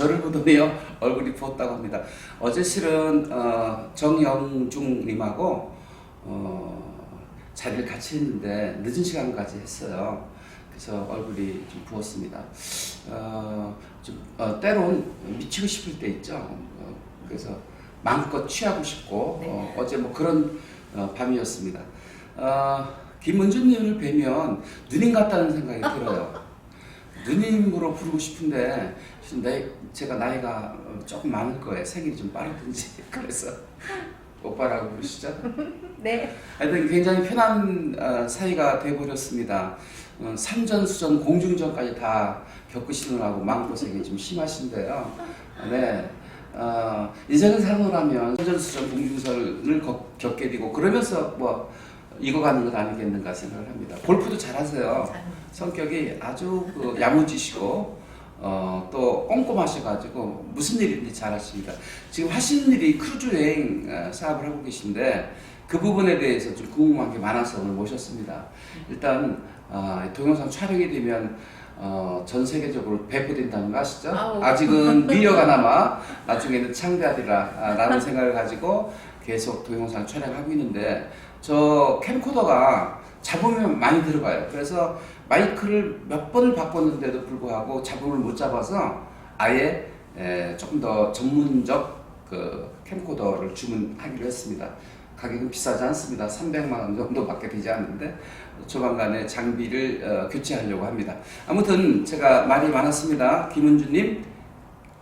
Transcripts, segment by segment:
저를 보더니요 얼굴이 부었다고 합니다. 어제 실은 어, 정영중님하고 어, 자리를 같이 했는데 늦은 시간까지 했어요. 그래서 얼굴이 좀 부었습니다. 어, 좀 어, 때론 미치고 싶을 때 있죠. 어, 그래서 마음껏 취하고 싶고 어, 어제 뭐 그런 어, 밤이었습니다. 어, 김은주님을 뵈면 누님 같다는 생각이 들어요. 누님으로 부르고 싶은데 내, 제가 나이가 어, 조금 많을 거예요. 생일이 좀 빠르든지 그래서 오빠라고 부르시죠. 네. 하여튼 굉장히 편한 어, 사이가 돼버렸습니다. 어, 산전수전 공중전까지 다 겪으시느라고 마음고생이 좀 심하신데요. 네. 어, 인생을 살아오라면 산전수전 공중전을 겪- 겪게 되고 그러면서 뭐 익어가는 것 아니겠는가 생각을 합니다. 골프도 잘하세요. 성격이 아주 그 야무지시고 어, 또 꼼꼼하셔가지고 무슨 일인지 잘하십니다. 지금 하시는 일이 크루즈 여행 어, 사업을 하고 계신데 그 부분에 대해서 좀 궁금한 게 많아서 오늘 모셨습니다. 일단 어, 동영상 촬영이 되면 어, 전 세계적으로 배포된다는 거 아시죠? 아우. 아직은 미려가 남아 나중에는 창대하리라 아, 라는 생각을 가지고 계속 동영상 촬영하고 있는데 저 캠코더가 잡으면 많이 들어가요. 그래서 마이크를 몇 번을 바꿨는데도 불구하고 잡음을 못 잡아서 아예 에, 조금 더 전문적 그 캠코더를 주문하기로 했습니다. 가격은 비싸지 않습니다. 300만 원 정도밖에 되지 않는데 조만간에 장비를 어, 교체하려고 합니다. 아무튼 제가 말이 많았습니다. 김은주님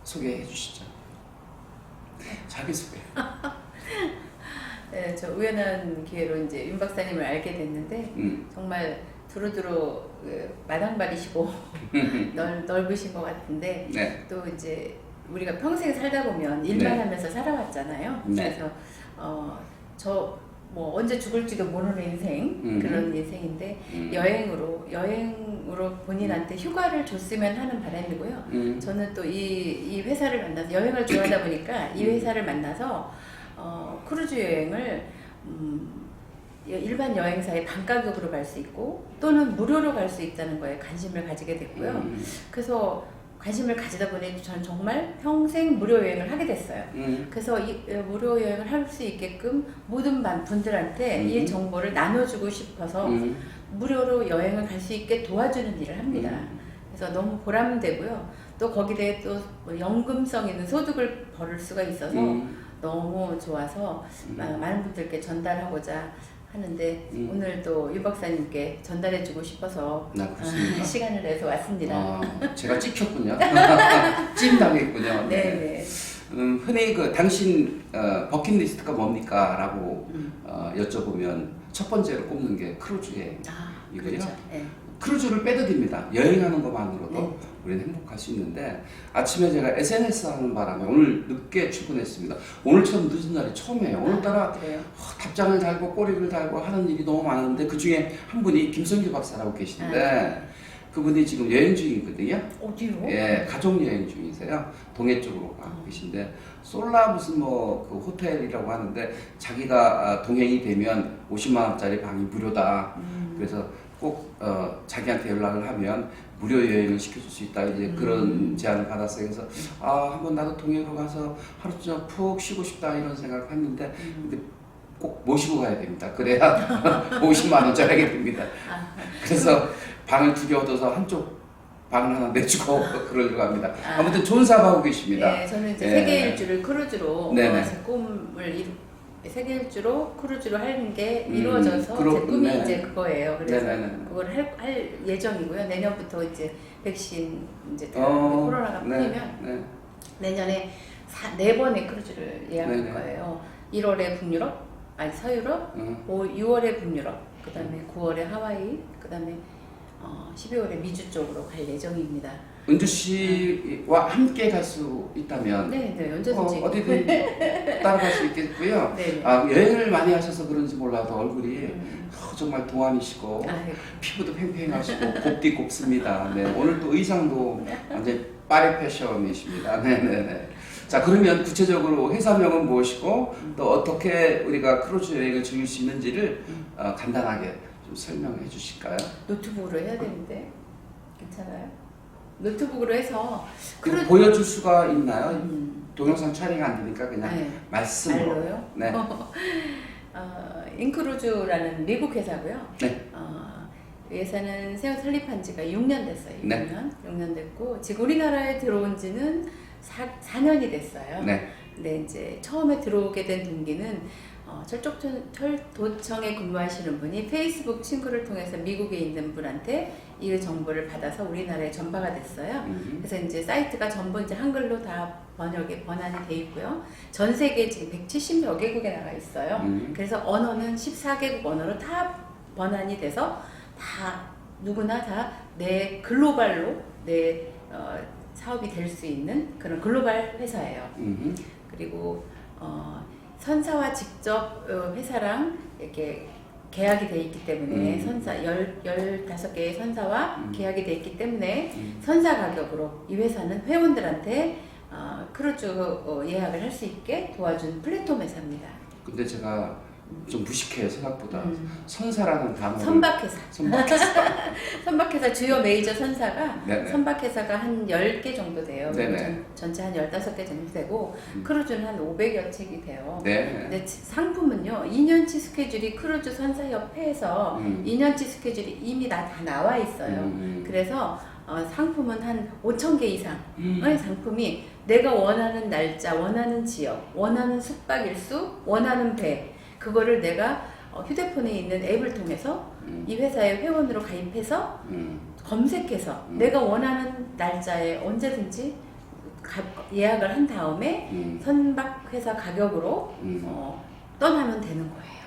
소개해 주시죠. 자기 소개. 네, 저 우연한 기회로 이제 윤 박사님을 알게 됐는데 음. 정말 두루두루 그 마당발이시고 넓, 넓으신 것 같은데 네. 또 이제 우리가 평생 살다 보면 일만 네. 하면서 살아왔잖아요. 네. 그래서 어, 저 뭐 언제 죽을지도 모르는 인생 음. 그런 인생인데 음. 여행으로 여행으로 본인한테 휴가를 줬으면 하는 바람이고요. 음. 저는 또 이 이 회사를 만나서 여행을 좋아하다 보니까 이 음. 회사를 만나서 어, 크루즈 여행을 음, 일반 여행사의 반가격으로 갈 수 있고 또는 무료로 갈 수 있다는 거에 관심을 가지게 됐고요. 음. 그래서 관심을 가지다 보니 저는 정말 평생 무료 여행을 하게 됐어요. 음. 그래서 이 어, 무료 여행을 할 수 있게끔 모든 반- 분들한테 음. 이 정보를 나눠주고 싶어서 음. 무료로 여행을 갈 수 있게 도와주는 일을 합니다. 음. 그래서 너무 보람되고요. 또 거기에 또뭐 연금성 있는 소득을 벌을 수가 있어서 음. 너무 좋아서 음. 마- 많은 분들께 전달하고자 하는데 음. 오늘 또 유 박사님께 전달해주고 싶어서 나 그렇습니까? 아, 시간을 내서 왔습니다. 아, 제가 찍혔군요. 찜 당했군요. 네 네. 음, 흔히 그 당신 어, 버킷리스트가 뭡니까?라고 음. 어, 여쭤보면 첫 번째로 꼽는 게 크루즈예요. 아, 이거요? 그렇죠. 네. 크루즈를 빼도 됩니다. 여행하는 것만으로도 네. 우리는 행복할 수 있는데 아침에 제가 SNS 하는 바람에 오늘 늦게 출근했습니다. 오늘처럼 늦은 날이 처음이에요. 오늘따라 아. 어, 답장을 달고 꼬리를 달고 하는 일이 너무 많은데 그 중에 한 분이 김성규 박사라고 계신데 아. 그분이 지금 여행 중이거든요. 어디로? 예, 가족 여행 중이세요. 동해 쪽으로 가고 계신데 솔라 무슨 뭐 그 호텔이라고 하는데 자기가 아, 동행이 되면 50만 원짜리 방이 무료다. 음. 그래서 꼭 어, 자기한테 연락을 하면 무료 여행을 시켜줄 수 있다 이제 음. 그런 제안을 받았어요. 그래서 아 한번 나도 동해로 가서 하루 종일 푹 쉬고 싶다 이런 생각을 했는데 음. 근데 꼭 모시고 가야 됩니다. 그래야 50만 원짜리 하게 됩니다. 아, 그래서 방을 두 개 얻어서 한쪽 방을 하나 내주고 그러려고 합니다. 아. 아무튼 좋은 사업하고 계십니다. 네, 저는 이제 예. 세계 일주를 크루즈로 제 꿈을 이루, 세계 일주로 크루즈로 하는 게 음, 이루어져서 제 그렇- 꿈이 네. 이제 그거예요. 그래서 네네네. 그걸 할, 할 예정이고요. 내년부터 이제 백신 이제 다 어, 코로나가 네, 풀리면 네. 내년에 사, 네 번의 크루즈를 예약할 네네. 거예요. 1월에 북유럽, 아니 서유럽, 어, 오, 6월에 북유럽, 그 다음에 9월에 하와이, 그 다음에 어, 12월에 미주 쪽으로 갈 예정입니다. 은주 씨와 함께 갈 수 있다면 네, 네, 어, 언제든지. 어 디든 따라갈 수 있겠고요. 네. 아, 여행을 많이 하셔서 그런지 몰라도 얼굴이 음. 어, 정말 동안이시고 아이고. 피부도 팽팽하시고 곱디 곱습니다. 네, 오늘 또 의상도 완전 파리 패션이십니다. 네네네. 자 그러면 구체적으로 회사명은 무엇이고 또 어떻게 우리가 크루즈 여행을 즐길 수 있는지를 어, 간단하게 좀 설명해 주실까요? 노트북으로 해야 되는데 괜찮아요? 노트북으로 해서 그 크루 보여줄 수가 있나요? 음, 동영상 촬영이 안 되니까 그냥 네. 말씀으로. 알로요? 네. 어, 인크루즈라는 미국 회사고요. 네. 어, 이 회사는 세워 설립한 지가 6년 됐어요. 6년. 네. 6년 됐고 지금 우리나라에 들어온 지는 4, 4년이 됐어요. 네. 근데 이제 처음에 들어오게 된 동기는 어, 철도청, 철도청에 근무하시는 분이 페이스북 친구를 통해서 미국에 있는 분한테 이 정보를 받아서 우리나라에 전파가 됐어요. 음. 그래서 이제 사이트가 전부 이제 한글로 다 번역이 번안이 돼 있고요. 전 세계 지금 170여 개국에 나가 있어요. 음. 그래서 언어는 14개국 언어로 다 번안이 돼서 다 누구나 다 내 글로벌로 내 어, 사업이 될 수 있는 그런 글로벌 회사예요. 음. 그리고 어, 선사와 직접 어, 회사랑 이렇게 계약이 돼 있기 때문에 음. 선사 열 열다섯 개의 선사와 음. 계약이 돼 있기 때문에 음. 선사 가격으로 이 회사는 회원들한테 어, 크루즈 어, 예약을 할 수 있게 도와준 플랫폼 회사입니다. 근데 제가 좀 무식해요 생각보다. 음. 선사라는 단어를 선박회사. 선박회사. 선박회사 주요 메이저 선사가 네네. 선박회사가 한 10개 정도 돼요. 네네. 전, 전체 한 15개 정도 되고 음. 크루즈는 한 500여 책이 돼요. 네. 근데 치- 상품은요 2년치 스케줄이 크루즈 선사협회에서 음. 2년치 스케줄이 이미 다, 다 나와 있어요. 음. 그래서 어, 상품은 한 5천 개 이상의 음. 상품이 내가 원하는 날짜, 원하는 지역, 원하는 숙박일수, 원하는 배 그거를 내가 어, 휴대폰에 있는 앱을 통해서 음. 이 회사에 회원으로 가입해서 음. 검색해서 음. 내가 원하는 날짜에 언제든지 가- 예약을 한 다음에 음. 선박 회사 가격으로 음. 어, 떠나면 되는 거예요.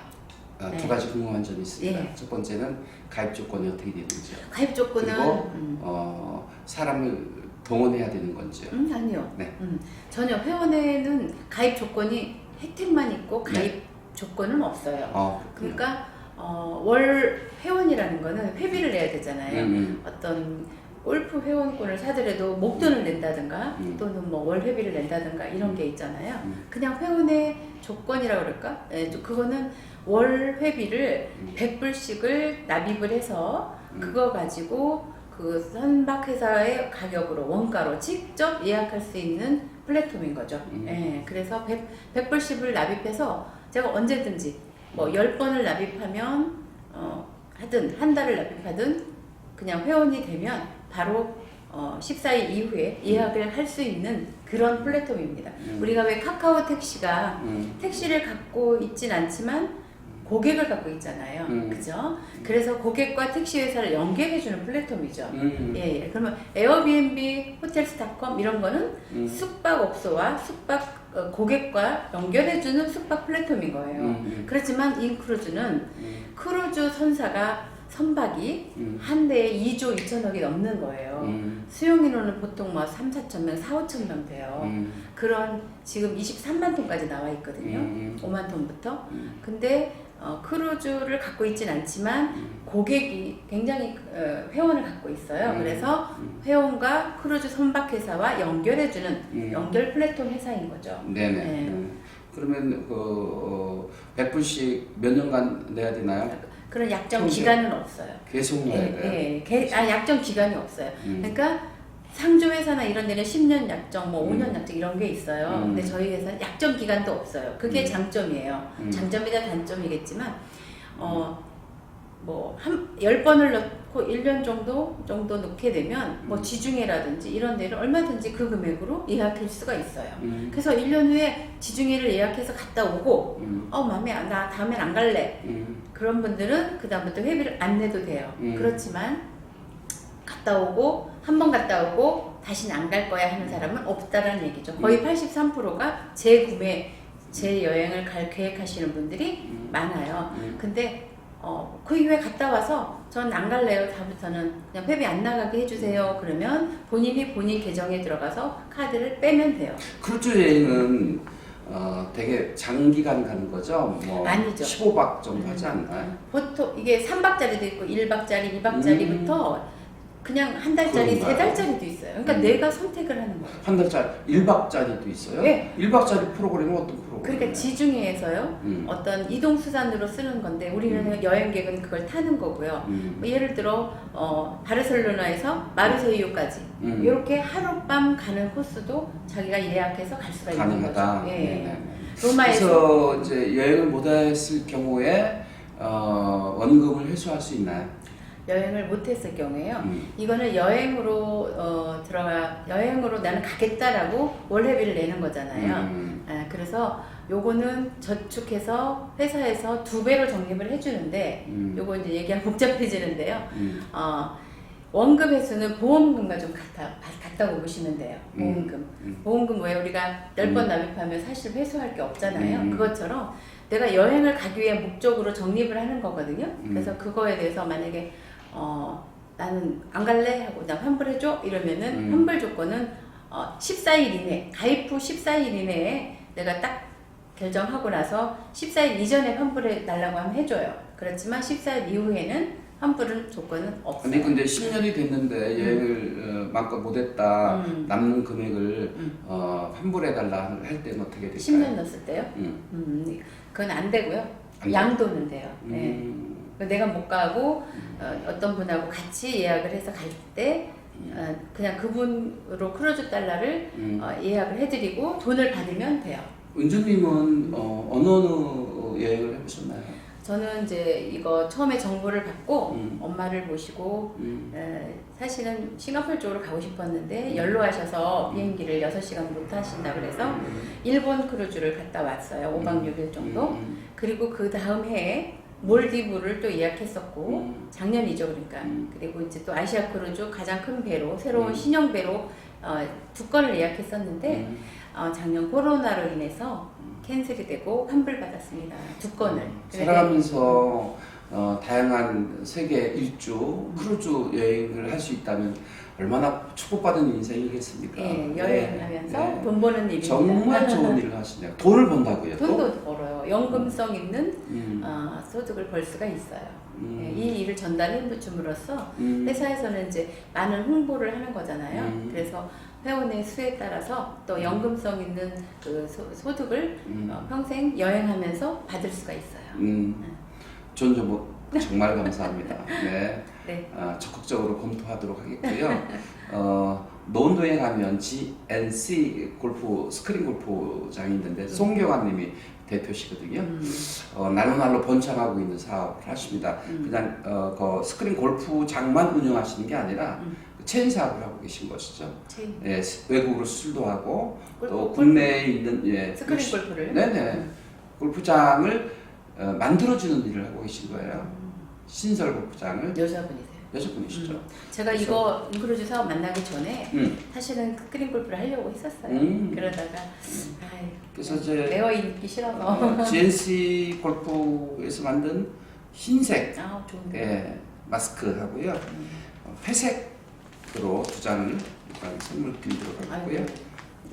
아, 네. 두 가지 궁금한 점이 있습니다. 예. 첫 번째는 가입 조건이 어떻게 되는지요. 가입 조건은 그리고 음, 어, 사람을 동원해야 되는 건지요. 음, 아니요. 네. 음, 전혀 회원에는 가입 조건이 혜택만 있고 가입 조건은 없어요. 어, 그렇군요. 그러니까 어, 월 회원이라는 거는 회비를 내야 되잖아요. 음, 어떤 골프 회원권을 사더라도 목돈을 낸다든가 음. 또는 뭐 월 회비를 낸다든가 이런 게 있잖아요. 음. 그냥 회원의 조건이라고 그럴까? 예, 또 그거는 월 회비를 음. 100불씩을 납입을 해서 음. 그거 가지고 그 선박 회사의 가격으로 원가로 직접 예약할 수 있는 플랫폼인 거죠. 음. 예, 그래서 100, 100불씩을 납입해서 제가 언제든지 뭐 10번을 납입하면 어, 하든 한 달을 납입하든 그냥 회원이 되면 바로 어, 14일 이후에 예약을 할수 있는 그런 플랫폼입니다. 음. 우리가 왜 카카오 택시가 음. 택시를 갖고 있진 않지만 고객을 갖고 있잖아요. 음. 그죠? 그래서 고객과 택시 회사를 연결해주는 플랫폼이죠. 음. 예, 예. 그러면 에어비앤비, 호텔스닷컴 이런 거는 음. 숙박업소와 숙박 어, 고객과 연결해주는 숙박 플랫폼인 거예요. 음. 그렇지만 인크루즈는 음. 크루즈 선사가 선박이 음. 한 대에 2조 2천억이 넘는 거예요. 음. 수용 인원은 보통 뭐 3, 4천 명, 4, 5천 명 돼요. 음. 그런 지금 23만 톤까지 나와 있거든요. 음. 5만 톤부터. 음. 근데 어, 크루즈를 갖고 있진 않지만 음. 고객이 굉장히 어, 회원을 갖고 있어요. 음. 그래서 음. 회원과 크루즈 선박 회사와 연결해주는 음. 연결 플랫폼 회사인 거죠. 네네. 네. 음. 그러면 그 어, 100불씩 몇 년간 내야 되나요? 그런 약정 평생. 기간은 없어요. 계속 내야 돼요. 예, 예. 개- 아, 약정 기간이 없어요. 음. 그러니까 상조 회사나 이런 데는 10년 약정, 뭐 음. 5년 약정 이런 게 있어요. 음. 근데 저희 회사는 약정 기간도 없어요. 그게 음. 장점이에요. 음. 장점이자 단점이겠지만 어, 뭐 한 10번을 넣고 1년 정도 정도 넣게 되면 뭐 음. 지중해라든지 이런 데를 얼마든지 그 금액으로 예약할 수가 있어요. 음. 그래서 1년 후에 지중해를 예약해서 갔다 오고 음. 어 마음에 안- 나 다음엔 안 갈래. 음. 그런 분들은 그 다음부터 회비를 안 내도 돼요. 음. 그렇지만 갔다 오고 한 번 갔다 오고 다시는 안 갈 거야 하는 사람은 없다라는 얘기죠. 거의 음. 83%가 재구매, 재여행을 갈 계획하시는 분들이 음. 많아요. 음. 근데 어, 그 이후에 갔다 와서 전 안 갈래요. 다음부터는 그냥 회비 안 나가게 해주세요. 그러면 본인이 본인 계정에 들어가서 카드를 빼면 돼요. 크루즈 여행은 어, 되게 장기간 가는 거죠? 뭐 아니죠. 15박 정도 하지 음. 않나요? 보통 이게 3박짜리도 있고 1박짜리, 2박짜리부터 그냥 한 달짜리, 세 그런가요? 달짜리도 있어요. 그러니까 음. 내가 선택을 하는 거예요. 한 달짜리 1박짜리도 있어요? 네. 1박짜리 프로그램은 어떤 프로그램? 그러니까 지중해에서요. 음. 어떤 이동 수단으로 쓰는 건데 우리는 여행객은 그걸 타는 거고요. 음. 뭐 예를 들어 어, 바르셀로나에서 마르세유까지 음. 이렇게 하룻밤 가는 코스도 자기가 예약해서 갈 수가 있는 가능하다. 거죠. 예. 네네. 로마에서 그래서 이제 여행을 못했을 경우에 어, 원금을 회수할 수 있나요? 여행을 못했을 경우에요. 음. 이거는 여행으로 어, 들어가 여행으로 나는 가겠다라고 월회비를 내는 거잖아요. 음. 아, 그래서 요거는 저축해서 회사에서 두 배로 적립을 해주는데 음. 요거 이제 얘기하면 복잡해지는데요. 음. 어, 원금 회수는 보험금과 좀 같아, 같다고 보시면 돼요. 보험금. 음. 보험금 왜 우리가 열번 음. 납입하면 사실 회수할 게 없잖아요. 음. 그것처럼 내가 여행을 가기 위한 목적으로 적립을 하는 거거든요. 음. 그래서 그거에 대해서 만약에 어, 나는 안 갈래 하고 나 환불해줘 이러면은 음. 환불 조건은 어, 14일 이내 가입 후 14일 이내에 내가 딱 결정하고 나서 14일 이전에 환불해 달라고 하면 해줘요. 그렇지만 14일 이후에는 환불은 조건은 없어요. 근데 근데 10년이 됐는데 여행을 어, 마음껏 못했다 음. 남는 금액을 음. 어, 환불해달라 할 때는 어떻게 될까요? 10년 넣었을 때요? 음. 음, 그건 안 되고요. 안 돼요? 양도는 돼요. 네. 음. 내가 못 가고 어, 어떤 분하고 같이 예약을 해서 갈 때 어, 그냥 그분으로 크루즈 달러를 음. 어, 예약을 해드리고 돈을 받으면 돼요. 은주님은 어, 어느 어느 여행을 해보셨나요? 저는 이제 이거 처음에 정보를 받고 음. 엄마를 모시고 음. 에, 사실은 싱가포르 쪽으로 가고 싶었는데 연로하셔서 비행기를 6시간 못 타신다 그래서 일본 크루즈를 갔다 왔어요. 5박 6일 정도. 음. 그리고 그 다음 해에 몰디브를 또 예약했었고 음. 작년이죠 그러니까 음. 그리고 이제 또 아시아 크루즈 가장 큰 배로 새로운 음. 신형 배로 어, 두 건을 예약했었는데 음. 어, 작년 코로나로 인해서 캔슬이 되고 환불 받았습니다 두 건을 그래서 살아가면서 어, 다양한 세계 일주 크루즈 여행을 할 수 있다면 얼마나 축복받은 인생이겠습니까? 예, 여행하면서 네, 네. 돈 버는 일입니다 정말 좋은 일을 하시네요. 돈을 번다고요. 또? 돈도 벌어요 연금성 있는 음, 어, 소득을 벌 수가 있어요 음, 예, 이 일을 전달해 줌으로써 음, 회사에서는 이제 많은 홍보를 하는 거잖아요. 음. 그래서 회원의 수에 따라서 또 연금성 있는 그 소, 득을 음, 어, 평생 여행하면서 받을 수가 있어요. 음, 전 좀, 정말 감사합니다. 네. 네. 아, 적극적으로 검토하도록 하겠고요. 어, 노원도에 가면 GNC 골프 스크린 골프장이 있는데 송경환님이 대표시거든요. 음, 어, 날로 날로 번창하고 있는 사업을 하십니다. 음. 그냥 어, 그 스크린 골프장만 운영하시는 게 아니라 음. 그 체인 사업을 하고 계신 것이죠. 체인. 예, 스- 외국으로 수출도 하고 골프, 또. 국내에 있는 예, 스크린 골프를. 네네 음. 골프장을 어, 만들어주는 일을 하고 계신 거예요. 음, 신설 골프장을 여자분이세요. 여자분이시죠. 제가 이거 인크루즈 사업 만나기 전에 음. 사실은 스크린 골프를 하려고 했었어요. 음. 그러다가 아이, 그래서 이제 레어 있기 싫어서. 어, GNC 골프에서 만든 흰색 아. 예, 마스크 하고요. 음. 어, 회색으로 두 장을 일단 선물품 들어갔고요.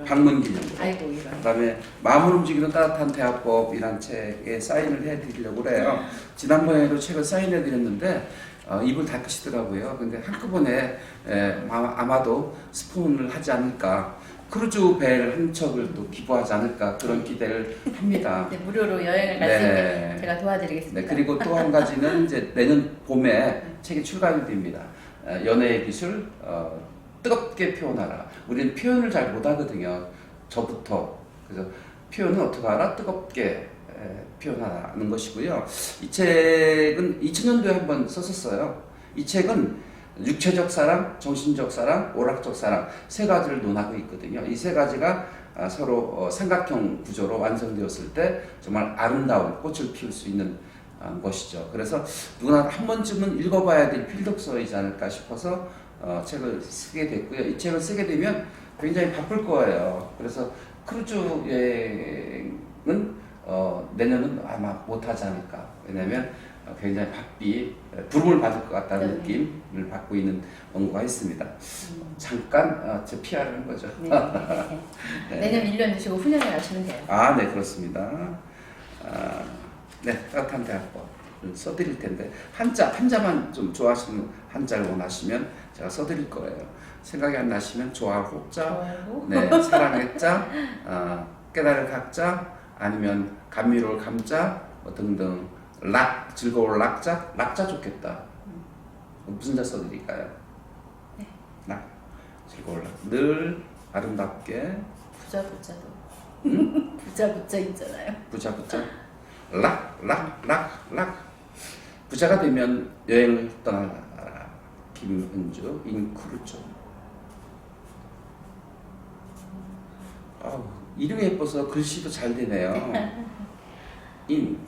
방문 기념으로. 아이고 이런. 그다음에 마음을 움직이는 따뜻한 대화법이란 책에 사인을 해드리려고 그래요. 지난번에도 책을 사인해드렸는데 어, 입을 닫으시더라고요. 근데 한꺼번에 에, 아마- 아마도 스폰을 하지 않을까. 크루즈 배를 한 척을 또 기부하지 않을까 그런 기대를 합니다. 네, 무료로 여행을 갈수 네. 있게 제가 도와드리겠습니다. 네, 그리고 또 한 가지는 이제 내년 봄에 책이 출간이 됩니다. 어, 연애의 기술 어, 뜨겁게 표현하라. 우리는 표현을 잘 못하거든요. 저부터 그래서 표현은 어떻게 하라? 뜨겁게 에, 표현하라는 것이고요. 이 책은 2000년도에 한번 썼었어요. 이 책은 육체적 사랑, 정신적 사랑, 오락적 사랑 세 가지를 논하고 있거든요. 이 세 가지가 아, 서로 어, 삼각형 구조로 완성되었을 때 정말 아름다운 꽃을 피울 수 있는 아, 것이죠. 그래서 누구나 한 번쯤은 읽어봐야 될 필독서이지 않을까 싶어서 어, 책을 쓰게 됐고요. 이 책을 쓰게 되면 굉장히 바쁠 거예요. 그래서 크루즈 여행은 어, 내년은 아마 못하지 않을까. 왜냐하면 어, 굉장히 바삐 에, 부름을 받을 것 같다는 네. 느낌을 받고 있는 원고가 있습니다. 음. 잠깐 어, 제 PR을 한 거죠. 네, 네, 네. 내년 1년 드시고 훈련을 하시면 돼요. 아, 네, 그렇습니다. 아, 네, 따뜻한 대학법. 써드릴 텐데 한자 한자만 좀 좋아하시는 한자를 원하시면 제가 써드릴 거예요. 생각이 안 나시면 호자, 좋아요. 네 사랑의 자, 어, 깨달을 각자, 아니면 감미로울 감자 뭐 등등 락 즐거울 락자, 락자 좋겠다. 무슨 자 써드릴까요? 네. 락 즐거울 락. 늘 아름답게 부자 부자도 부자 부자 있잖아요. 부자 부자 락 락 락 락 부자가 되면 여행을 떠나라. 김은주 인크루죠 아우 이름이 예뻐서 글씨도 잘 되네요. 인.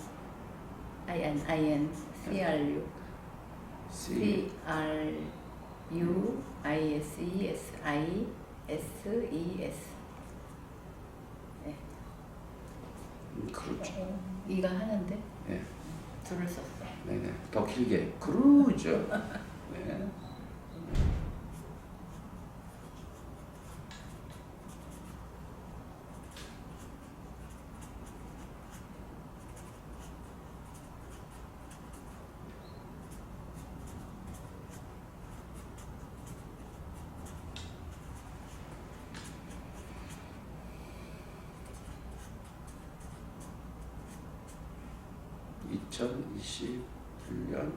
I N I N C R U. C. R U I S E S I S E S. 인크루죠 이가 하는데? 네. 둘을 썼어. 네네. 더 길게. 크루죠 네. (2021년)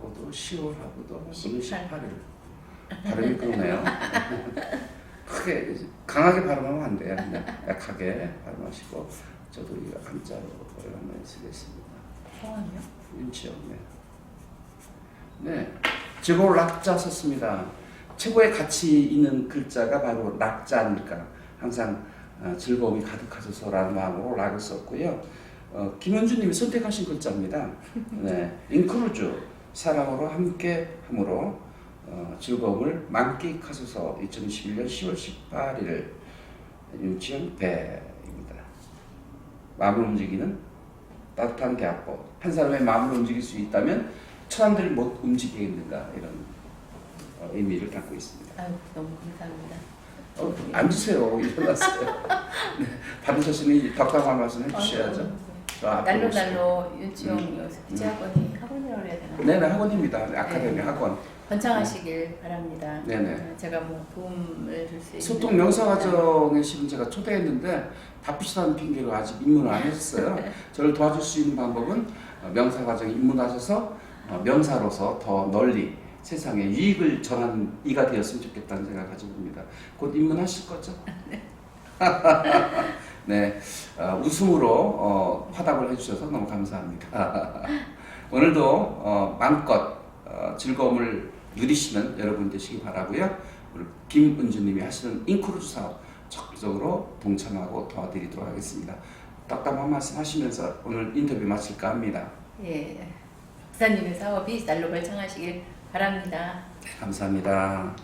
모두 10월하고도 오늘 18. 18일 발음이 그러네요 크게 강하게 발음하면 안 돼요 약하게 발음하시고 저도 이 한자로 오랜만에 쓰겠습니다 성함이요? 윤치영 네. 네 즐거운 락자 썼습니다 최고의 가치 있는 글자가 바로 락자 아닐까 항상 어, 즐거움이 가득하소서라는 마음으로 락을 썼고요 어, 김현주님이 선택하신 글자입니다. 네 인크루즈 사랑으로 함께 함으로 어, 즐거움을 만끽하소서 2021년 10월 18일 윤치영 배입니다. 마음을 움직이는 따뜻한 대화법. 한 사람의 마음을 움직일 수 있다면 천안들이 못 움직이겠는가 이런 어, 의미를 갖고 있습니다. 아유 너무 감사합니다. 어, 앉으세요. 일어났어요. 네, 받으셨으니 덕담 한 말씀 해주셔야죠. 저 앞으로 날로 오시죠. 날로 윤치용 여기서 기자 학원이 학원이라고 해야 되나? 네네 학원입니다 네, 아카데미 네. 학원 번창하시길 바랍니다. 네네. 어, 제가 뭐 도움을 줄 수 있는 소통 명사과정에 지금 제가 초대했는데 바쁘시다는 핑계로 아직 입문을 안 하셨어요. 저를 도와줄 수 있는 방법은 어, 명사과정에 입문하셔서 어, 명사로서 더 널리 세상에 유익을 전하는 이가 되었으면 좋겠다는 생각을 가지고 있습니다. 곧 입문하실 거죠? 네, 어, 웃음으로 어, 화답을 해주셔서 너무 감사합니다. 오늘도 어, 마음껏 어, 즐거움을 누리시는 여러분 되시기 바라고요. 우리 김은주님이 하시는 인크루즈 사업 적극적으로 동참하고 도와드리도록 하겠습니다. 딱딱 한 말씀 하시면서 오늘 인터뷰 마칠까 합니다. 예, 박사님의 사업이 날로 번창하시길 바랍니다. 네, 감사합니다.